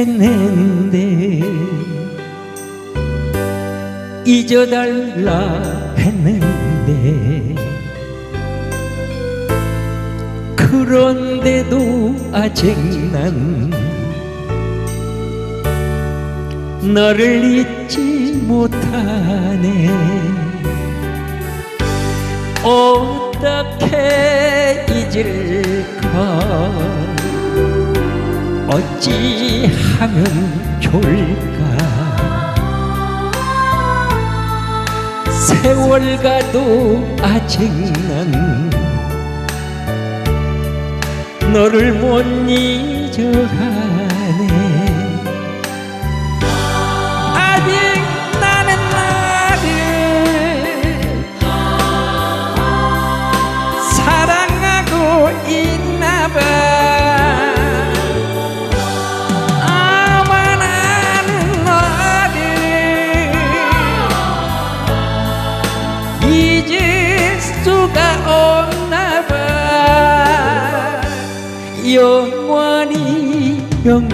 했는데 잊어달라 했는데 그런데도 아직 난 너를 잊지 못하네. 어떻게 잊을까 어찌하면 좋을까? 세월 가도 아직 난 너를 못 잊어가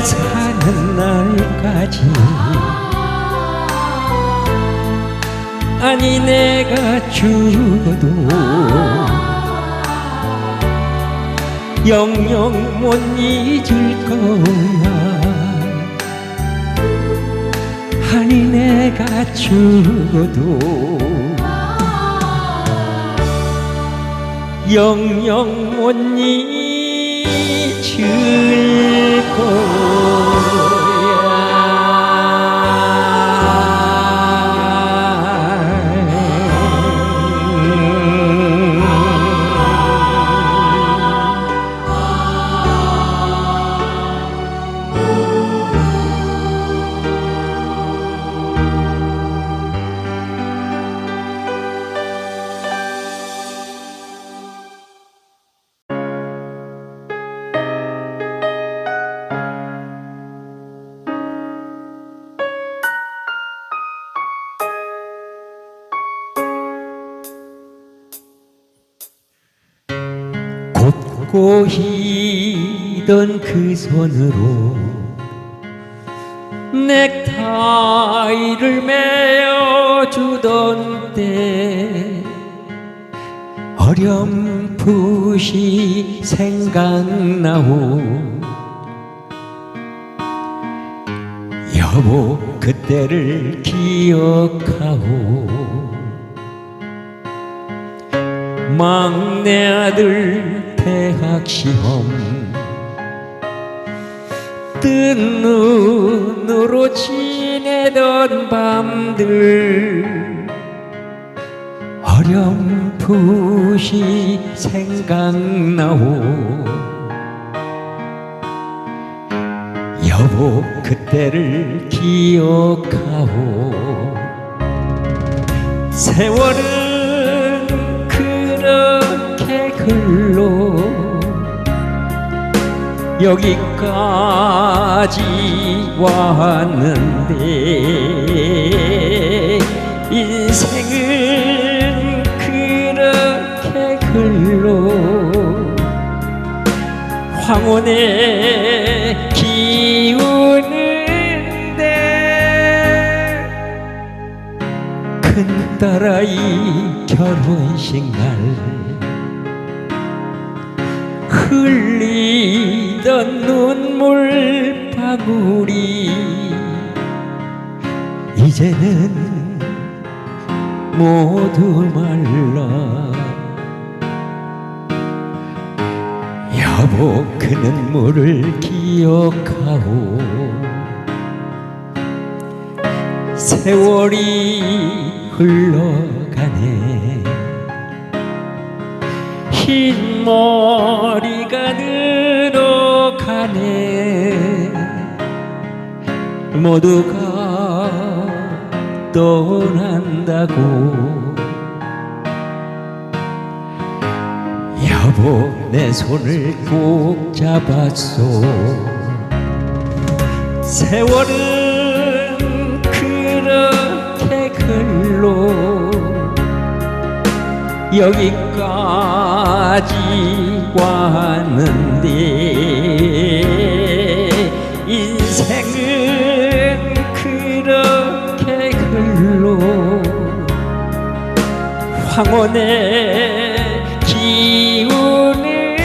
사는 날까지. 아니 내가 죽어도 영영 못 잊을 거야. 아니 내가 죽어도 영영 못 잊을 거야 곱고 희던 그 손으로 넥타이를 메어주던 때 어렴풋이 생각나오. 여보 그때를 기억하오. 막내 아들 대학 시험. 뜬 눈으로 지내던 밤들. 어렴풋이 생각나오. 여보 그때를 기억하오. 세월은 그렇게 흘러 여기까지 왔는데 인생은 그렇게 글로 황혼에 기우는데 큰 딸아이 결혼식 날 흘리던 눈물 방울이 이제는 모두 말라. 여보 그 눈물을 기억하오. 세월이 흘러가네. 흰 머리가 늘어가네. 모두가 떠난다고. 여보 내 손을 꼭 잡았소. 세월은 여기까지 왔는데 인생은 그렇게 흘러 황혼에 기우는데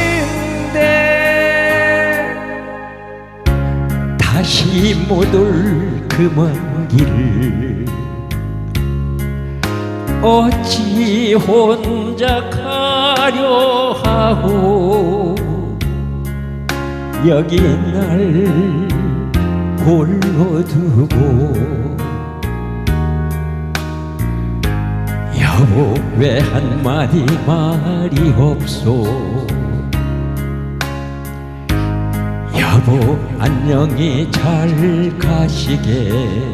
다시 못 올 그먼 길을 어찌 혼자 가려 하고 여기 날 홀로 두고 여보 왜 한마디 말이 없소. 여보 안녕히 잘 가시게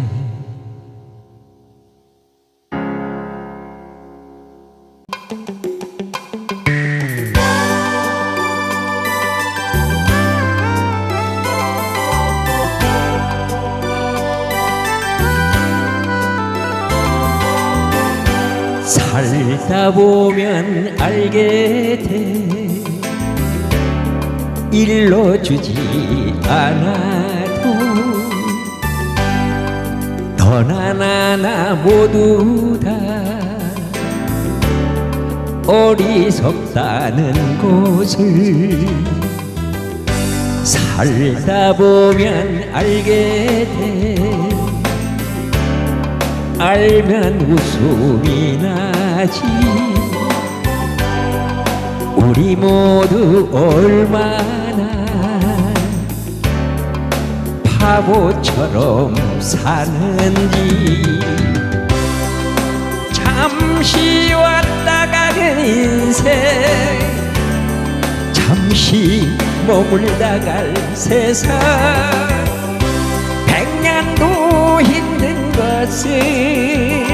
살다 보면 알게 돼. 일러 주지 않아도 너나 나나 모두 다 어리석다는 것을 살다 보면 알게 돼. 알면 웃음이 나 지. 우리 모두 얼마나 바보처럼 사는지. 잠시 왔다 가는 인생 잠시 머물다 갈 세상. 백년도 힘든 것을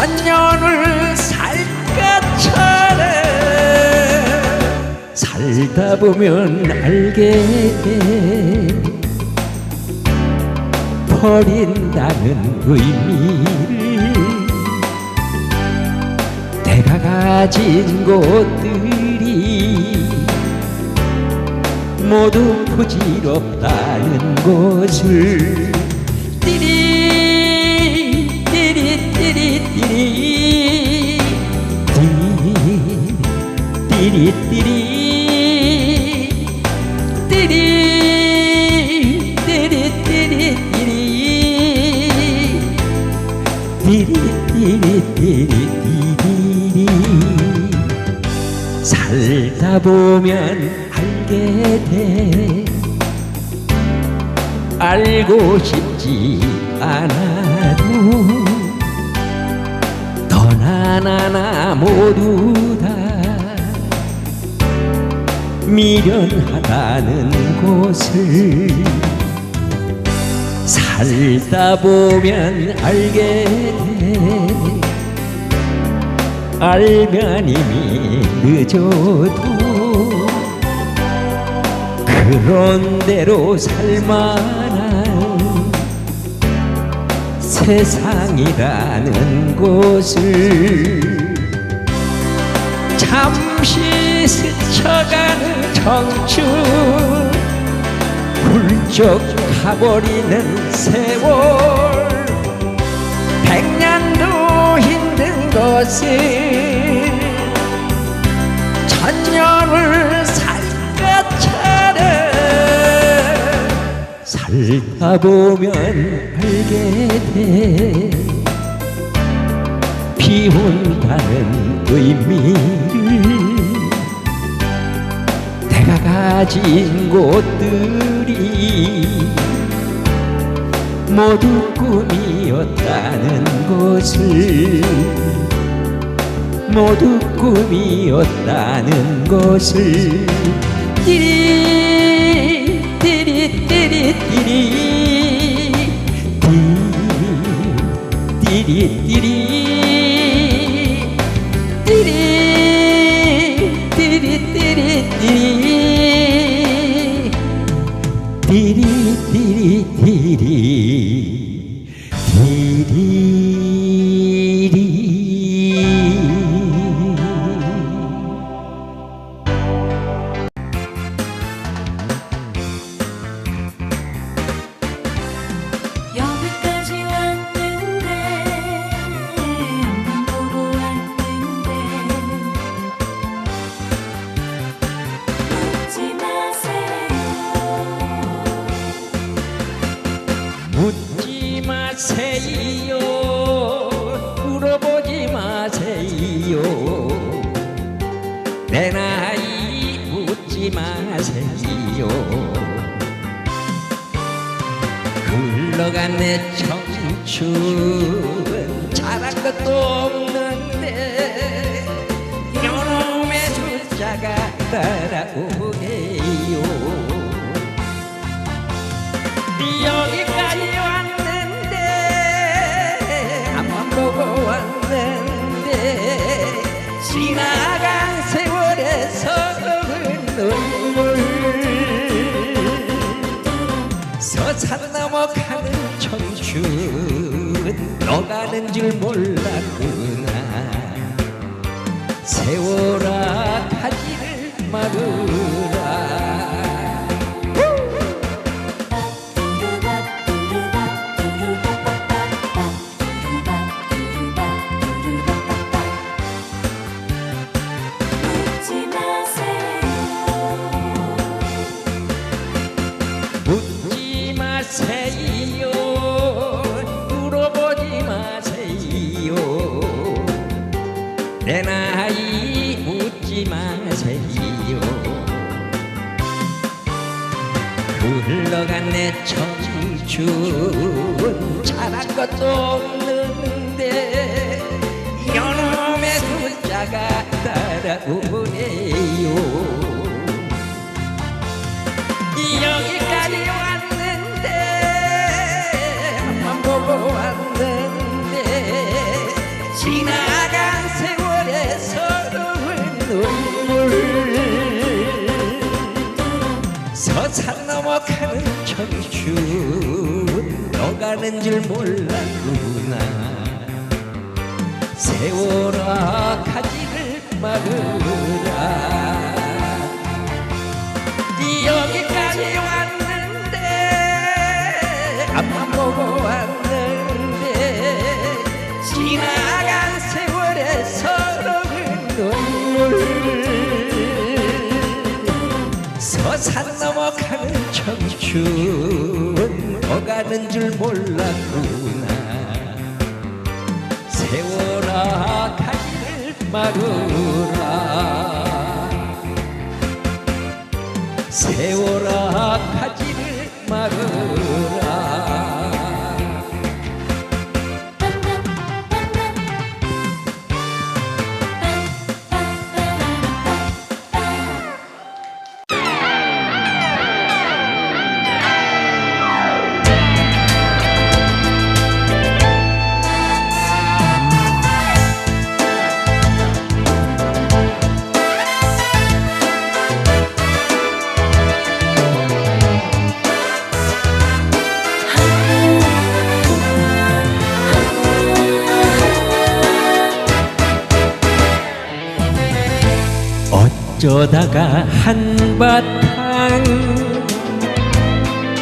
천년을 살것처럼 살다 보면 알게 돼 버린다는 의미를 내가 가진 것들이 모두 부질없다는 것을 띠리 띠리 띠리. 띠리 띠리 띠리 띠리. 띠리 띠리 띠리 띠리. 살다 보면 알게 돼. 알고 싶지 않아도 너나 나나 모두 다 미련하다는 것을 살다 보면 알게 돼. 알면 이미 늦어도 그런 대로 살만한 세상이라는 곳을 잠시 스쳐가는 청춘. 훌쩍 가버리는 세월. 백년도 힘든 것을 천년을 살것처럼 살다 보면 알게 돼. 비운다는 의미를 내 가 가진 곳들이 모두 꿈이었다는 것을 모두 꿈이었다는 것을 띠리 띠리 띠리 띠리 띠리 띠리 디리 디리 디리. 흘러간 내 청춘 잘한 것도 없는데 여놈의 숫자가 따라오네요. 여기까지 왔는데 앞만 보고 왔는데 지나간 세월에서 눈물. 서산 넘어가는 청춘 너가는 줄 몰랐구나. 세월아 가지를 마르라 내 나이 묻지 마세요. 흘러간 내 청춘 잘한 것도 없는데 여놈의 숫자가 따라오네요. 여기까지 왔는데 앞만 보고 왔는데 지나 산 넘어가는 청춘 너가는 줄 몰랐구나. 세월아 가지를 마르라. 여기까지 왔 서산 넘어가는 청춘 어가는 줄 몰랐구나. 세월아 가지를 마르라. 세월아 어쩌다가 한바탕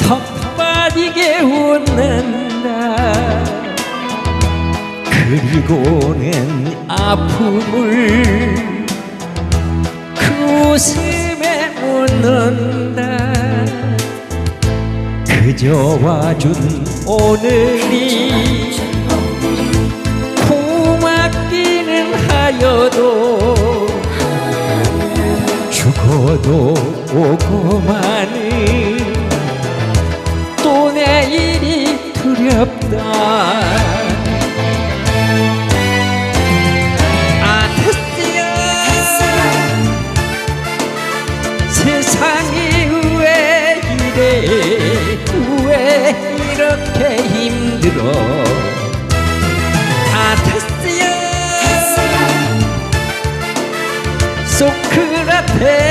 더 빠지게 웃는다. 그리고는 아픔을 그 웃음에 묻는다. 그저 와준 오늘이 죽어도 오고 마는 또 내일이 두렵다. 아 테스야. 세상이 왜 이래? 왜 이렇게 힘들어? 아 테스야. 소크라테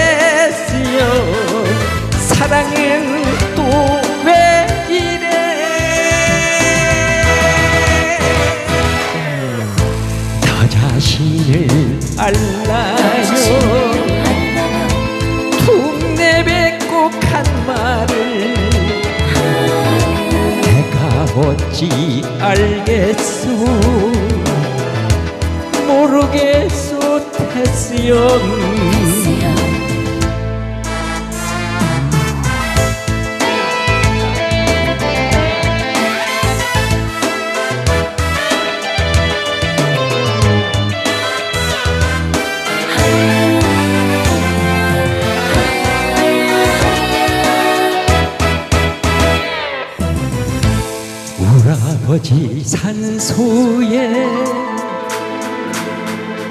산소에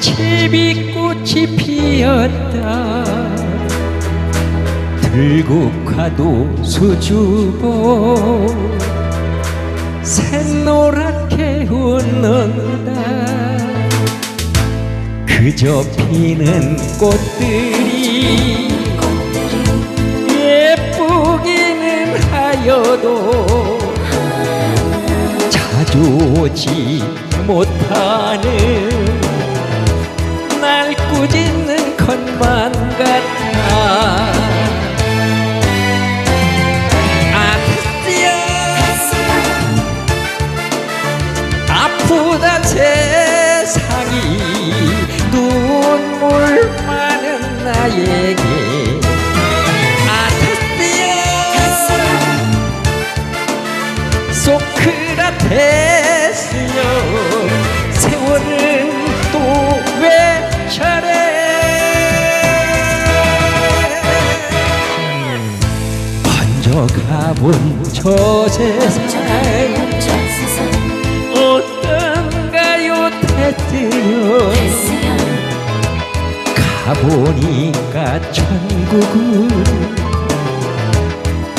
제비꽃이 피었다. 들국화도 수줍어. 샛노랗게 웃는다 그저 피는 꽃들 오지 못하는 날 꾸짖는 것만 같아. 아테스야. 아프다 세상이 눈물 많은 나에게 소크라테스요 세월은 또왜 저래. 번져 가본 저 세상 어떤가요 테스요? 가보니까 천국은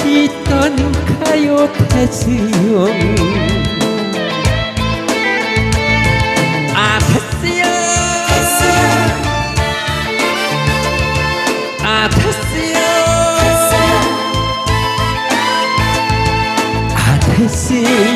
있던 가요 테스요. 아 테스요. 아 테스요. 아 테스요